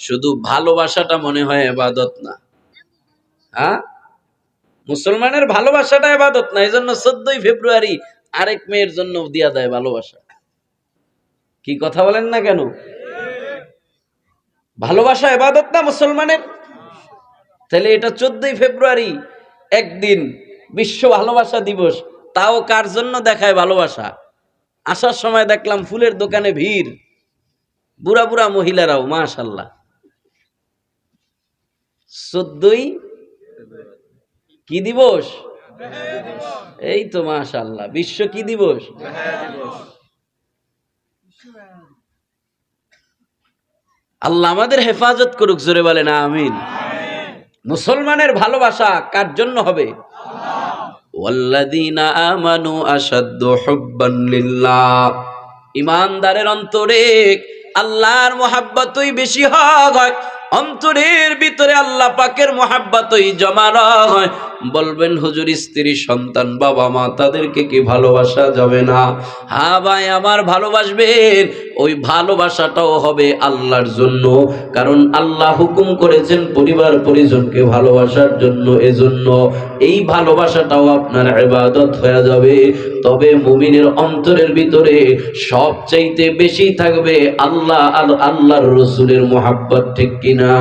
শুধু ভালোবাসাটা মনে হয় এবাদত না। হ্যাঁ? মুসলমানের ভালোবাসাটা এবাদত না এই জন্য চোদ্দই ফেব্রুয়ারি আরেক মেয়ের জন্য দিয়া দেয় ভালোবাসা। কি কথা বলেন না কেন? ভালোবাসা এবাদত না মুসলমানের? তাহলে এটা চোদ্দই ফেব্রুয়ারি একদিন বিশ্ব ভালোবাসা দিবস, তাও কার জন্য দেখায় ভালোবাসা? আসার সময় দেখলাম ফুলের দোকানে ভিড়। বুড়া বুড়া মহিলারাও, মাশাল্লাহ। চোদ্দই? কি দিবস? এই তো মাশাল্লাহ বিশ্ব কি দিবস? আল্লাহ আমাদের হেফাজত করুক, জোরে বলেন, আমিন। মুসলমানের ভালোবাসা কার জন্য হবে? ইমানদারের অন্তরে আল্লাহর মোহাব্বতই বেশি হয়। অন্তরের ভিতরে আল্লাহ পাকের মোহাব্বতই জমা হয় বলবেন, হুজুর, স্ত্রী, সন্তান, বাবা, মা, তাদেরকে কি ভালোবাসা যাবে না? হ্যাঁ ভাই, আমার ভালোবাসবেন ওই ভালোবাসাটাও হবে আল্লাহর জন্য। কারণ আল্লাহ হুকুম করেছেন পরিবার পরিজনকে ভালোবাসার জন্য, এজন্য এই ভালোবাসাটাও আপনার ইবাদত হয়ে যাবে। তবে মুমিনের অন্তরের ভিতরে সবচাইতে বেশি থাকবে আল্লাহ আল আল্লাহর রসুলের মোহাব্বত, ঠিক কিনা?